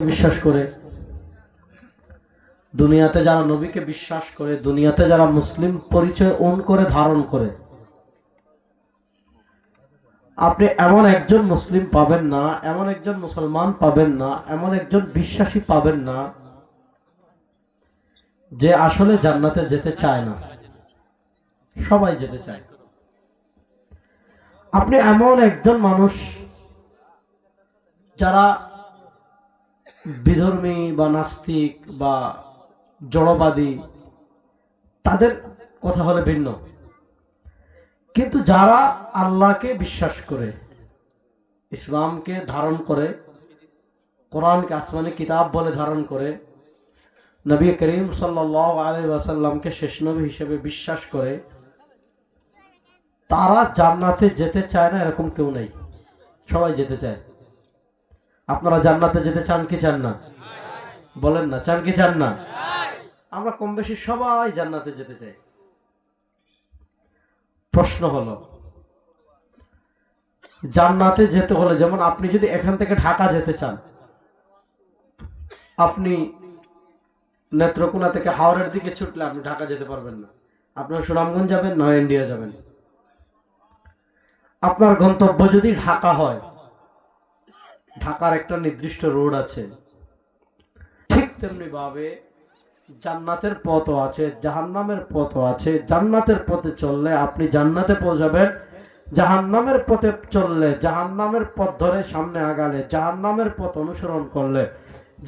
বিশ্বাস করে, দুনিয়াতে যারা নবীকে বিশ্বাস করে, দুনিয়াতে যারা মুসলিম পরিচয় ওন করে, ধারণ করে, আপনি এমন একজন মুসলিম পাবেন না, এমন একজন মুসলমান পাবেন না, এমন একজন বিশ্বাসী পাবেন না, যে আসলে জান্নাতে যেতে চায় না। সবাই যেতে চায়। আপনি এমন একজন মানুষ যারা বিধর্মী বা নাস্তিক বা জড়বাদী, তাদের কথা হলে ভিন্ন। কিন্তু যারা আল্লাহকে বিশ্বাস করে, ইসলামকে ধারণ করে, কোরআনকে আসমানি কিতাব বলে ধারণ করে, নবী করিম সাল্লাহ আলী ওয়াসাল্লামকে শেষ নবী হিসেবে বিশ্বাস করে, তারা জান্নাতে যেতে চায় না এরকম কেউ নেই। সবাই যেতে চায়। আপনারা জান্নাতে যেতে চান কি চান না? বলেন না, চান কি চান না? আমরা কম বেশি সবাই জান্নাতে যেতে চাই। প্রশ্ন হলো, জান্নাতে যেতে হলে, যেমন আপনি যদি এখান থেকে ঢাকা যেতে চান, আপনি নেত্রকোনা থেকে হাওড়ের দিকে ছুটলে আপনি ঢাকা যেতে পারবেন না। আপনার সুনামগঞ্জ যাবেন নয় ইন্ডিয়া যাবেন। আপনার গন্তব্য যদি ঢাকা হয় ঢাকার একটা নির্দিষ্ট রোড আছে। ঠিক তেমনি ভাবে জান্নাতের পথও আছে, জাহান্নামের পথও আছে। জান্নাতের পথে চললে আপনি জান্নাতে পৌঁছাবেন, জাহান্নামের পথে চললে জাহান্নামের পথ ধরে সামনে আগালে, জাহান্নামের পথ অনুসরণ করলে,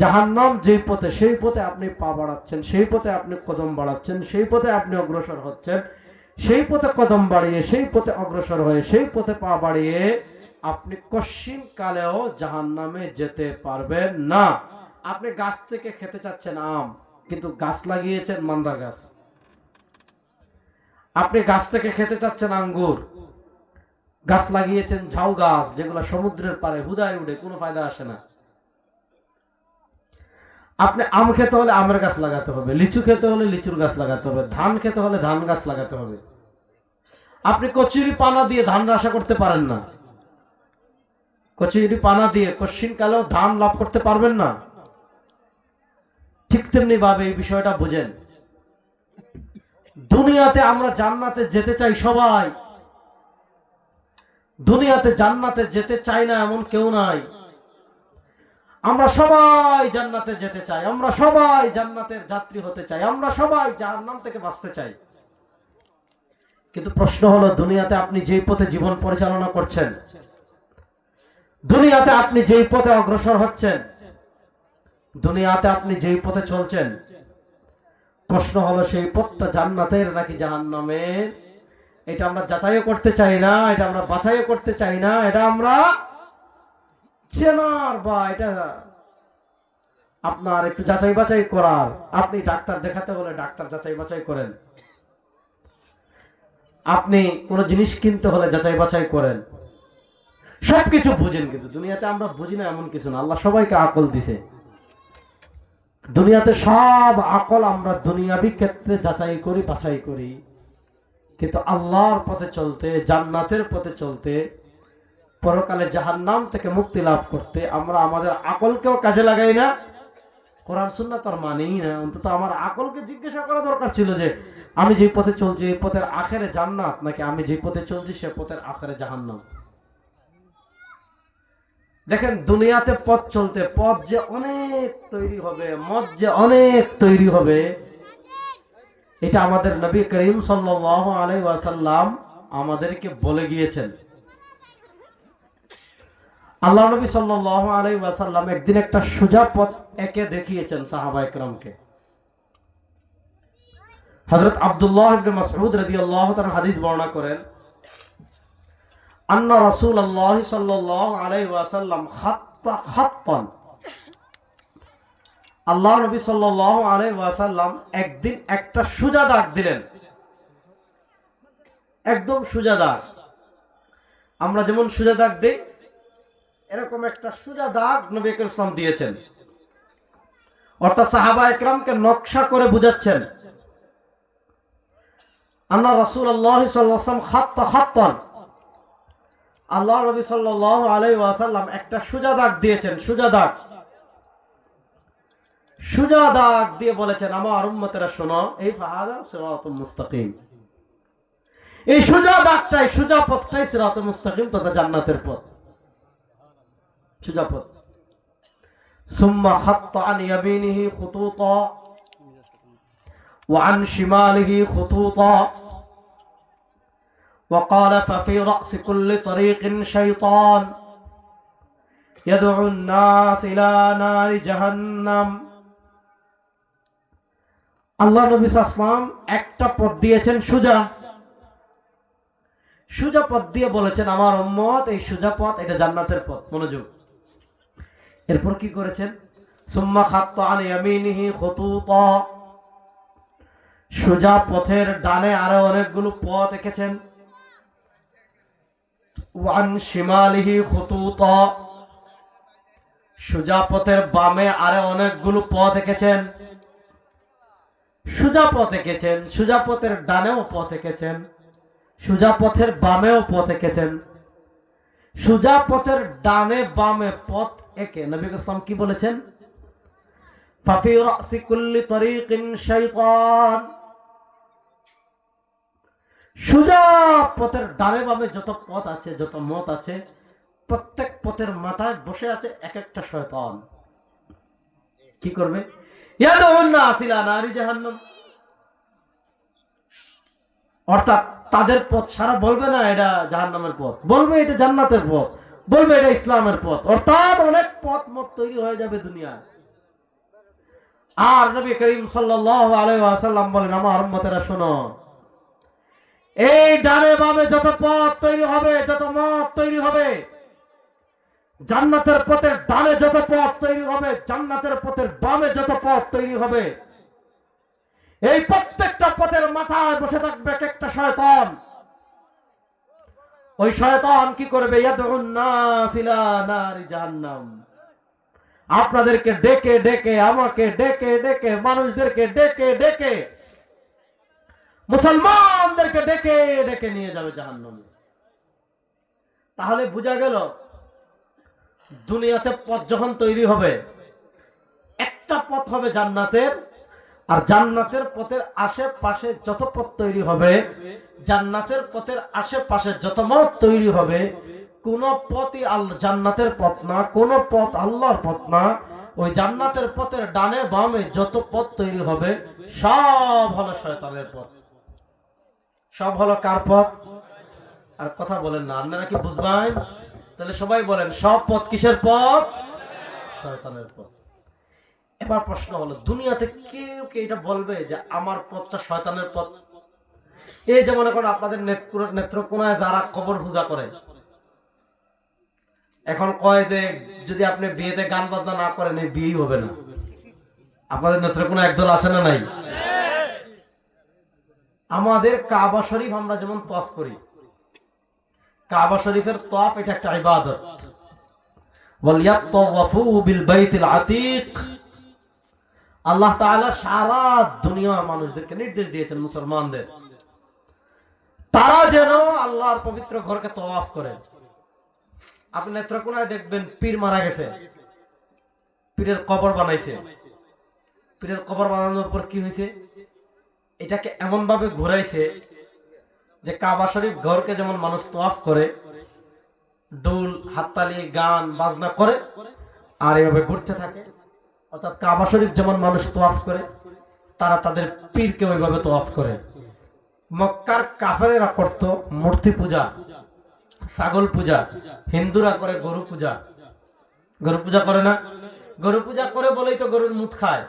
জাহান্নাম যেই পথে, সেই পথে আপনি পা বাড়াচ্ছেন, সেই পথে আপনি কদম বাড়াচ্ছেন, সেই পথে আপনি অগ্রসর হচ্ছেন, সেই পথে কদম বাড়িয়ে, সেই পথে অগ্রসর হয়ে, সেই পথে পা বাড়িয়ে আপনি কশ্চিন কালেও জাহান নামে যেতে পারবেন না। আপনি গাছ থেকে খেতে চাচ্ছেন আম, কিন্তু গাছ লাগিয়েছেন মান্দার গাছ। আপনি গাছ থেকে খেতে চাচ্ছেন আঙ্গুর, গাছ লাগিয়েছেন ঝাউ গাছ, যেগুলো সমুদ্রের পারে হুদায় উঠে কোনো ফায়দা আসে না। আপনি আম খেতে হলে আমের গাছ লাগাতে হবে, লিচু খেতে হলে লিচুর গাছ লাগাতে হবে, ধান খেতে হলে ধান গাছ লাগাতে হবে। আপনি কচুরি পানা দিয়ে ধান আশা করতে পারেন না। কচুরি পানা দিয়ে কশ্চিন কালেও ধান লাভ করতে পারবেন না। ঠিক তেমনি ভাবে এই বিষয়টা বুঝেন। দুনিয়াতে আমরা জান্নাতে যেতে চাই সবাই। দুনিয়াতে জান্নাতে যেতে চাই না এমন কেউ নাই। আমরা সবাই জান্নাতে যেতে চাই, আমরা সবাই জান্নাতের যাত্রী হতে চাই, আমরা সবাই জাহান্নাম থেকে বাঁচতে চাই। কিন্তু প্রশ্ন হলো, দুনিয়াতে আপনি যেই পথে জীবন পরিচালনা করছেন দুনিয়াতে আপনি যেই পথে অগ্রসর হচ্ছেন, দুনিয়াতে আপনি যেই পথে চলছেন, প্রশ্ন হলো সেই পথটা জান্নাতের নাকি জাহান্নামের? এটা আমরা যাচাইও করতে চাই না, এটা আমরা বাছাইও করতে চাই না, এটা আমরা চেনার বা, এটা আপনার একটু যাচাই বাছাই করার। আপনি ডাক্তার দেখাতে বলে ডাক্তার যাচাই বাছাই করেন। আপনি কোনো জিনিস কিনতে হলে যাচাই বাছাই করেন। সবকিছু বুঝেন কিন্তু। দুনিয়াতে আমরা বুঝি না এমন কিছু না। আল্লাহ সবাইকে আকল দিছে। দুনিয়াতে সব আকল আমরা দুনিয়াবি ক্ষেত্রে যাচাই করি, বাছাই করি। কিন্তু আল্লাহর পথে চলতে, জান্নাতের পথে চলতে, পরকালে জাহান্নাম থেকে মুক্তি লাভ করতে আমরা আমাদের আকলকেও কাজে লাগাই না। কোরআন সুন্না তার মানেই না। অন্তত আমার আকলকে জিজ্ঞাসা করা দরকার ছিল যে, আমি যে পথে চলছি, এই পথের আখেরে জান্নাত? নাকি আমি যে পথে চলছি, সে পথের আখেরে জাহান্নাম? দেখেন, দুনিয়াতে পথ চলতে, পথ যে অনেক তৈরি হবে, মত যে অনেক তৈরি হবে, এটা আমাদের নবী করিম ওয়াসাল্লাম আমাদেরকে বলে গিয়েছেন। আল্লাহ নবী সাল্লাহ আলাই ওয়াসাল্লাম একদিন একটা সোজা পথ একে দেখিয়েছেন সাহাবা একরামকে। হজরত আবদুল্লাহ মাসউদ রাদিয়াল্লাহু তাআলা হাদিস বর্ণনা করেন আন্না রাসূলুল্লাহ সাল্লাল্লাহু আলাইহি ওয়াসাল্লাম খাত্তা খাত্তান। আল্লাহ নবী আলাইহি ওয়াসাল্লাম একদিন একটা সোজা দাগ দিলেন। একদম সোজা দাগ আমরা যেমন সোজা দাগ দেই, এরকম একটা সোজা দাগ নবী ইসলাম দিয়েছেন। অর্থাৎ সাহাবা একরামকে নকশা করে বুঝাচ্ছেন। আল্লাহ রাসূল আল্লাহ সাল্লাম খাত্তা খাত্তান। আল্লাহ নবী সাল্লাহ আলাই ওয়াসাল্লাম একটা সুজা দাগ দিয়েছেন, সুজা দাগ। সুজা দাগ দিয়ে বলেছেন, আমার উম্মতেরা শোনো এই ফাহাদা সিরাত মুস্তাকিম। এই সুজা দাগটাই, সুজা পথটাই সিরাত মুস্তাকিম তথা জান্নাতের পথ। সুজা পথ। সুম্মা খাত্তা আন ইয়ামিনিহি খুতুতা, ওয়া শিমালিহি খুতুতা। وقال ففي رأس كل طريق شيطان يدعو الناس إلى نار جهنم আল্লাহ নবী আসলাম একটা পথ দিয়েছেন সুজা সুজা পথ দিয়ে বলেছেন আমার উম্মত এই সুজা পথ এটা জান্নাতের পথ মনোযোগ এরপর কি করেছেন সুম্মা খাত্ত আন ইয়ামিনিহি খুতুতা সোজা পথের ডানে আরো অনেকগুলো পথ এঁকেছেন ওয়ান শিমালিহি খুতুতা। সোজা পথের বামে আরও অনেকগুলো পথ এঁকেছেন। সোজা পথ এঁকেছেন সোজা পথের ডানেও পথ এঁকেছেন সোজা পথের বামেও পথ এঁকেছেন। সোজা পথের ডানে বামে পথ এঁকে নবী ইসলাম কি বলেছেন? ফাফি রাসি কুল্লি তরিকিন শাইতান। সোজা পথের ডানে বামে যত পথ আছে, যত মত আছে, প্রত্যেক পথের মাথায় বসে আছে এক একটা শয়তান। কি করবে? অর্থাৎ তাদের পথ সারা বলবে না এটা জাহান্নামের পথ, বলবে এটা জান্নাতের পথ, বলবে এটা ইসলামের পথ। অর্থাৎ অনেক পথ মত তৈরি হয়ে যাবে দুনিয়ায়। আর নবী করিম আলাইহি ওয়াসাল্লাম বলেন, আমার উম্মতেরা শোনো এই ডানে বামে যত পথ তৈরি হবে, যত মত তৈরি হবে, জান্নাতের পথের ডানে যত পথ তৈরি হবে, জান্নাতের পথের বামে যত পথ তৈরি হবে, এই প্রত্যেকটা পথের মাথায় বসে থাকবে একটা শয়তান। ওই শয়তান কি করবে? আপনাদেরকে ডেকে ডেকে, আমাকে ডেকে ডেকে, মানুষদেরকে ডেকে ডেকে মুসলমানদেরকে ডেকে ডেকে নিয়ে যাবে জাহান্নামে। তাহলে বোঝা গেল, দুনিয়াতে পথ যখন তৈরি হবে, একটা পথ হবে জান্নাতের, আর জান্নাতের পথের আশেপাশে যত পথ তৈরি হবে, জান্নাতের পথের আশেপাশে যত মত তৈরি হবে, কোন পথই আল্লাহ জান্নাতের পথ না, কোন পথ আল্লাহর পথ না, ওই জান্নাতের পথের ডানে বামে যত পথ তৈরি হবে, সব হলো শয়তানের পথ। সব হলো কার পথ? আর কথা বলেন না, আপনারা কি বুঝবেন? তাহলে সবাই বলেন, সব পথ কিসের পথ? শয়তানের পথ। এবার প্রশ্ন হলো, দুনিয়াতে কেউ কে এটা বলবে যে আমার পথটা শয়তানের পথ? এই যে মনে করেন আপনাদের নেত্র- নেত্রকোনায় যারা কবর পূজা করে, এখন কয় যে যদি আপনি বিয়েতে গান বাজনা না করেন, এই বিয়েই হবে না। আপনাদের নেত্রকোনা একদল আছে না নাই? আমাদের কাবা শরীফ আমরা যেমন তফ করি, কাবা শরীফের তফ এটা একটা ইবাদত। আল্লাহ সারা মানুষদেরকে নির্দেশ দিয়েছেন মুসলমানদের। তারা যেন আল্লাহর পবিত্র ঘরকে তওয়াফ করে। আপনি নেত্রকোনায় দেখবেন, পীর মারা গেছে। পীরের কবর বানাইছে। পীরের কবর বানানোর পর কি হয়েছে? এটাকে এমন ভাবে ঘুরাইছে যে কাবা শরীফ ঘরকে যেমন মানুষ তোয়াফ করে ডুল হাততালি, গান, বাজনা করে, আর এভাবে ঘুরতে থাকে। অর্থাৎ কাবা শরীফ যেমন মানুষ তোয়াফ করে, তারা তাদের পীরকে ওইভাবে তোয়াফ করে। মক্কার কাফেরেরা করত মূর্তি পূজা, ছাগল পূজা, হিন্দুরা করে গরু পূজা। গরু পূজা করে না? গরু পূজা করে বলেই তো গরুর মুখ খায়।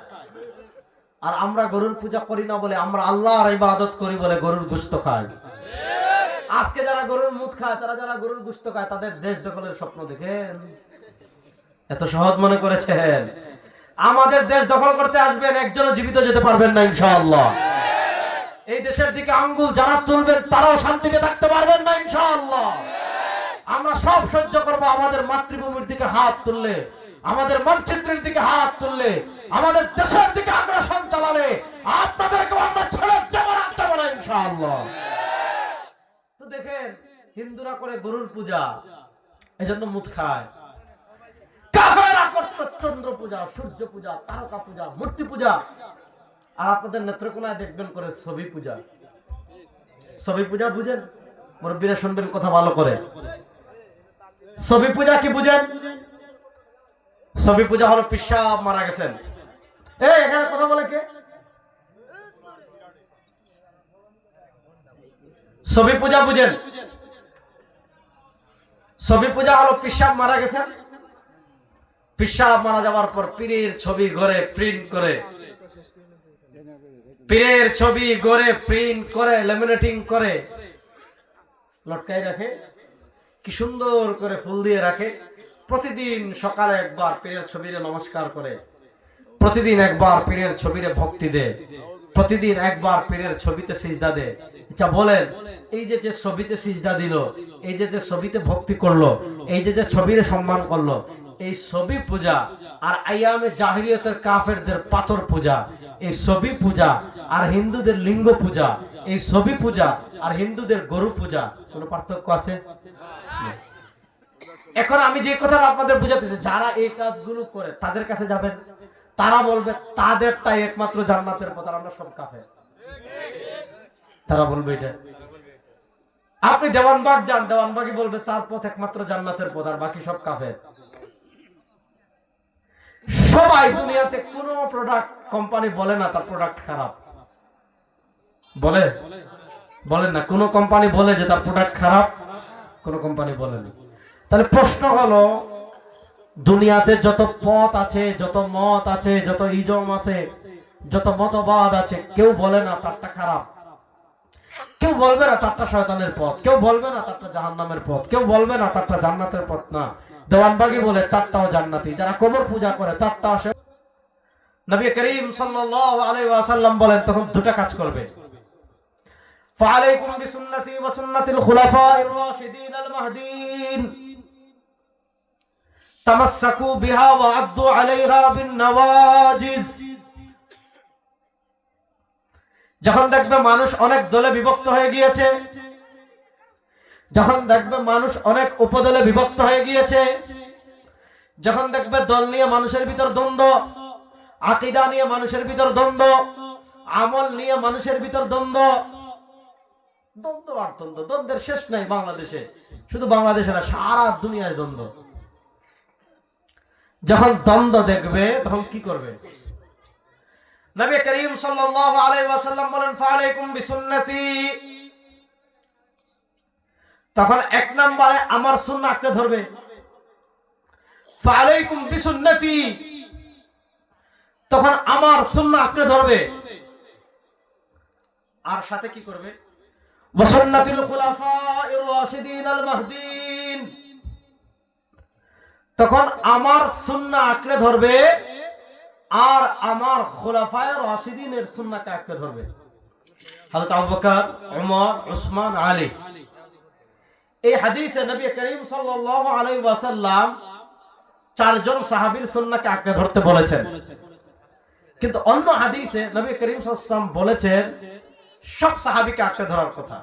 আর আমরা গরুর পূজা করি না বলে, আমরা আল্লাহর ইবাদত করি বলে গরুর গুস্ত খাই। আজকে যারা গরুর মুখ খায়, তারা যারা গরুর গুস্ত খায়, তাদের দেশ দখলের স্বপ্ন দেখেন। এত সহজ মনে করেছেন? আমাদের দেশ দখল করতে আসবেন, একজনও জীবিত যেতে পারবেন না, ইনশাআল্লাহ। এই দেশের দিকে আঙ্গুল যারা তুলবেন, তারাও শান্তিতে থাকতে পারবেন না, ইনশাআল্লাহ। আমরা সব সহ্য করব আমাদের মাতৃভূমির দিকে হাত তুললে, আমাদের মানচিত্রের দিকে হাত তুললে, আমাদের দেশের দিকে আগ্রাসন হিন্দুরা করে গরুর পূজা, এজন্য মুখ খায়। কাফেররা করতো চন্দ্র পূজা, সূর্য পূজা, তারকা পূজা, মূর্তি পূজা। আর আপনাদের নেত্রকোনায় দেখবেন করে ছবি পূজা। ছবি পূজা বুঝেন? মুরব্বীরা শুনবেন কথা ভালো করে। ছবি পূজা কি বুঝেন? ছবি পূজা হলো পিসাব মারা গেছেন। এই এখানে কথা বলে কে? ছবি পূজা বুঝেন? ছবি পূজা হলো পিসাব মারা গেছেন পিসাব মারা যাওয়ার পর পীরের ছবি ঘরে প্রিন্ট করে। পীরের ছবি গড়ে প্রিন্ট করে লেমিনেটিং করে। লটকাই রাখে। কি সুন্দর করে ফুল দিয়ে রাখে। প্রতিদিন সকালে একবার পীরের ছবিরে নমস্কার করে। প্রতিদিন একবার পীরের ছবিরে ভক্তি দে প্রতিদিন একবার পীরের ছবিতে সিজদা দে আচ্ছা বলেন। এই যে যে ছবিতে সিজদা দিল, এই যে যে ছবিতে ভক্তি করল, এই যে যে ছবিরে সম্মান করল, এই ছবি পূজা আর আইয়ামে জাহিরিয়তের কাফেরদের পাথর পূজা, এই ছবি পূজা আর হিন্দুদের লিঙ্গ পূজা, এই ছবি পূজা আর হিন্দুদের গরু পূজা, কোনো পার্থক্য আছে? এখন আমি যে কথা আপনাদের বুঝাতেছি, যারা এই কাজগুলো করে, তাদের কাছে যাবেন। তারা বলবে, তাদেরটাই একমাত্র জান্নাতের পথ আমরা সব কাফে তারা বলবে এটা। আপনি দেওয়ানবাগ যান, দেওয়ানবাগই বলবে তার পথ একমাত্র জান্নাতের পথ, আর বাকি সব কাফের। সবাই দুনিয়াতে কোনো প্রোডাক্ট কোম্পানি বলে না, তার প্রোডাক্ট খারাপ। বলে? বলেন না, কোন কোম্পানি বলে যে তার প্রোডাক্ট খারাপ, কোন কোম্পানি বলেনি তাহলে প্রশ্ন হলো, দুনিয়াতে যত পথ আছে, যত মত আছে, যত ইজম আছে, যত মতবাদ আছে, কেউ বলে না তারটা খারাপ। কেউ বলবে না তারটা শয়তানের পথ, কেউ বলবে না তারটা জাহান্নামের পথ, কেউ বলবে না তারটা জান্নাতের পথ না। দেওয়ানবাগি বলে, তারটাও জান্নাতি। যারা কোমর পূজা করে, তারটা আসে। নবী করিম সাল্লাল্লাহু আলাইহি ওয়াসাল্লাম বলেন, তখন দুটো কাজ করবে। ফালাইকুম বিসুন্নতি ওয়া সুন্নাতিল খুলাফায়ে রাশিদিন আল মাহদিন। তামাসসাকু বিহা ওয়া আদ্দু আলাইহা বিন নওয়াজিজ। যখন দেখবে মানুষ অনেক দলে বিভক্ত হয়ে গিয়েছে, যখন দেখবে মানুষ অনেক উপদলে বিভক্ত হয়ে গিয়েছে, যখন দেখবে দল নিয়ে মানুষের ভিতর দ্বন্দ্ব, আকিদা নিয়ে মানুষের ভিতর দ্বন্দ্ব, আমল নিয়ে মানুষের ভিতর দ্বন্দ্ব দ্বন্দ্ব আর দ্বন্দ্ব, দ্বন্দ্বের শেষ নাই বাংলাদেশে, শুধু বাংলাদেশে না, সারা দুনিয়ায় দ্বন্দ্ব। যখন দ্বন্দ্ব দেখবে, তখন কি করবে? নবী করিম সাল্লাল্লাহু আলাইহি ওয়াসাল্লাম বলেন, ফালাইকুম বিসুন্নতি। তখন এক নম্বরে আমার সুন্নাহ আঁকড়ে ধরবে। ফালাইকুম বিসুন্নতি। তখন আমার সুন্নাহ আঁকড়ে ধরবে। আর সাথে কি করবে? ওয়াসুন্নাতিল মাহদিন। তখন আমার সুন্নাহ আঁকড়ে ধরবে আর আমার খোলাফায় রাশিদিনের সুন্নাহকে আঁকড়ে ধরবে। হযরত আবু বকর ওমর উসমান, আলী। এই হাদিসে নবী করিম সাল্লাল্লাহু আলাইহি ওয়াসাল্লাম চারজন সাহাবীর আঁকড়ে ধরতে বলেছেন। কিন্তু অন্য হাদিসে নবী করিম সাল্লাল্লাহু বলেছেন, সব সাহাবীকে আঁকড়ে ধরার কথা।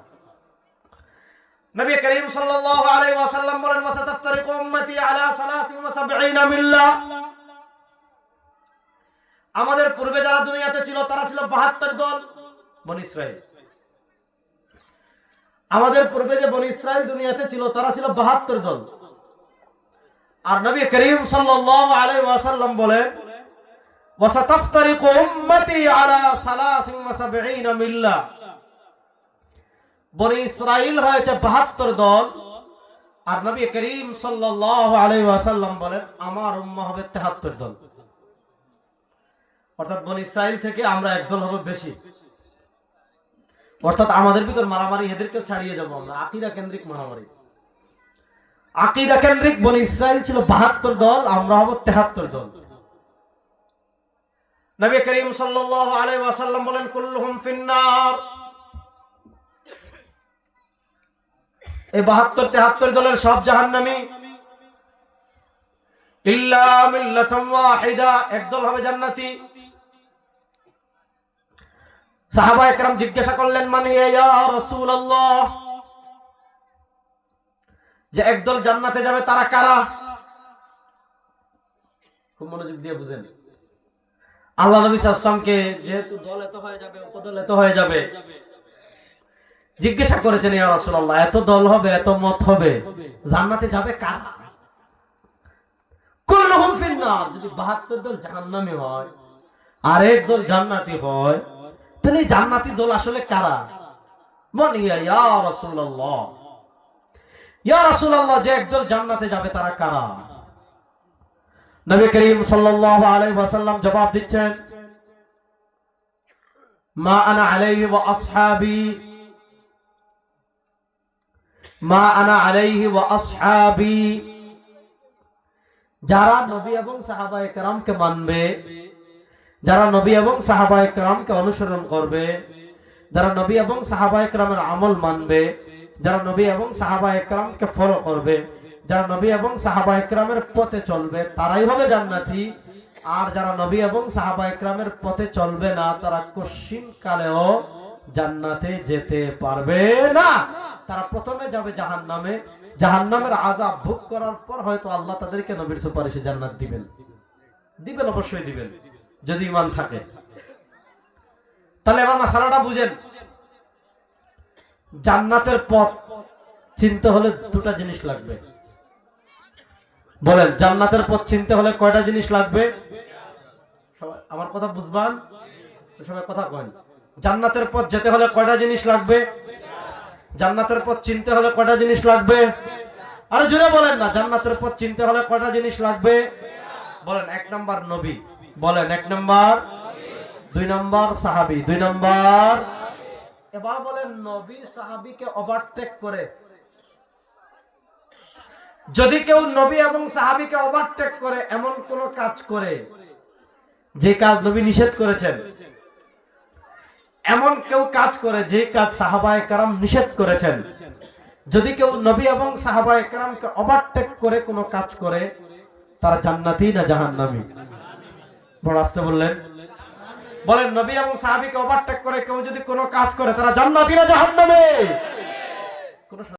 নবী করিম সাল্লাল্লাহু আলাইহি ওয়াসাল্লাম বলেন, ওয়াসাতাফতারিকু উম্মতি আলা 73 মিল্লাহ। আমাদের পূর্বে যারা দুনিয়াতে ছিল, তারা ছিল 72 দল বনি ইসরাইল। আমাদের পূর্বে যে বনি ইসরাইল দুনিয়াতে ছিল, তারা ছিল 72 দল আর নবী করিম সাল্লাল্লাহু আলাইহি ওয়াসাল্লাম বলেন ওয়াসাতাফতারিকু উম্মতি আলা 73 মিল্লাহ বনি ইসরাইল হয়েছে বাহাত্তর দল আর নবী করিম বলেন, আমার উম্মাহ হবে 73 দল অর্থাৎ বনি ইসরাইল থেকে আমরা একদল হব বেশি। অর্থাৎ আমাদের ভিতর মারামারি এদেরকে ছাড়িয়ে যাব আমরা। আকিদা কেন্দ্রিক মারামারি। আকিদা কেন্দ্রিক বনি ইসরাইল ছিল বাহাত্তর দল, আমরা হব তেহাত্তর দল। নবী করিম সাল্লাল্লাহু আলাইহি ওয়াসাল্লাম বলেন, কুল্লুহুম ফিন্নার। এই বাহাত্তর, তেহাত্তর দলের সব জাহান্নামী ইল্লা মিল্লাতাম ওয়াহিদা, একদল হবে জান্নাতি। সাহাবা একরাম জিজ্ঞাসা করলেন মানে যে একদল জান্নাতে যাবে, তারা কারা? খুব মনোযোগ দিয়ে বুঝেন। আল্লাহ নবী সাল্লামকে যেহেতু দল এত হয়ে যাবে, উপদল এত হয়ে যাবে, জিজ্ঞাসা করেছেন, ইয়া রাসূলুল্লাহ, এত দল হবে, এত মত হবে, জান্নাতে যাবে কারা? কুল্লুহুম ফিন্নার যদি 72 দল জাহান্নামী হয় আর এক দল জান্নাতি হয় তাহলে জান্নাতি দল আসলে কারা? যে জান্নাতে যাবে তারা কারা? মা আনা যারা নবী এবং সাহাবায়ে মানবে যারা নবী এবং সাহাবায়ে কেরামকে অনুসরণ করবে, যারা নবী এবং কেরামের আমল মানবে, যারা নবী এবং সাহাবায়ে কেরামকে ফলো করবে, যারা নবী এবং সাহাবায়ে কেরামের পথে চলবে, তারাই হবে জান্নাতি। আর যারা নবী এবং কেরামের পথে চলবে না, তারা কশিন কালেও জান্নাতে যেতে পারবে না। তারা প্রথমে যাবে জাহান্নামে। জাহান্নামের আযাব ভোগ করার পর হয়তো আল্লাহ তাদেরকে নবীর সুপারিশে জান্নাত দিবেন। দিবেন, অবশ্যই দিবেন। যদি ইমান থাকে। তাহলে এবার মাসালাটা বুঝেন। জান্নাতের পথ, চিনতে হলে দুটা জিনিস লাগবে। বলেন, জান্নাতের পথ চিনতে হলে কয়টা জিনিস লাগবে? আমার কথা বুঝবান? সবাই কথা কয় জান্নাতের পথ যেতে হলে কয়টা জিনিস লাগবে? জান্নাতের পথ চিনতে হলে কয়টা জিনিস লাগবে? আরে জুড়ে বলেন না, জান্নাতের পথ চিনতে হলে কয়টা জিনিস লাগবে? বলেন, এক নাম্বার নবী। বলেন, এক নাম্বার, দুই নাম্বার সাহাবি, দুই নাম্বার। এবার বলেন, নবী সাহাবিকে ওভারটেক করে। যদি কেউ নবী এবং সাহাবিকে ওভারটেক করে, এমন কোন কাজ করে, যে কাজ নবী নিষেধ করেছেন, এমন কেউ কাজ করে, যে কাজ সাহাবায়ে কারাম নিষেধ করেছেন, যদি কেউ নবী এবং সাহাবায়ে কারামকে ওভারটেক করে কোনো কাজ করে, তারা জান্নাতি না জাহান্নামী? বড় নবী এবং সাহাবীকে ওভারটেক করে কেউ যদি কোনো কাজ করে, তারা জান্নাতি না কোন কোনো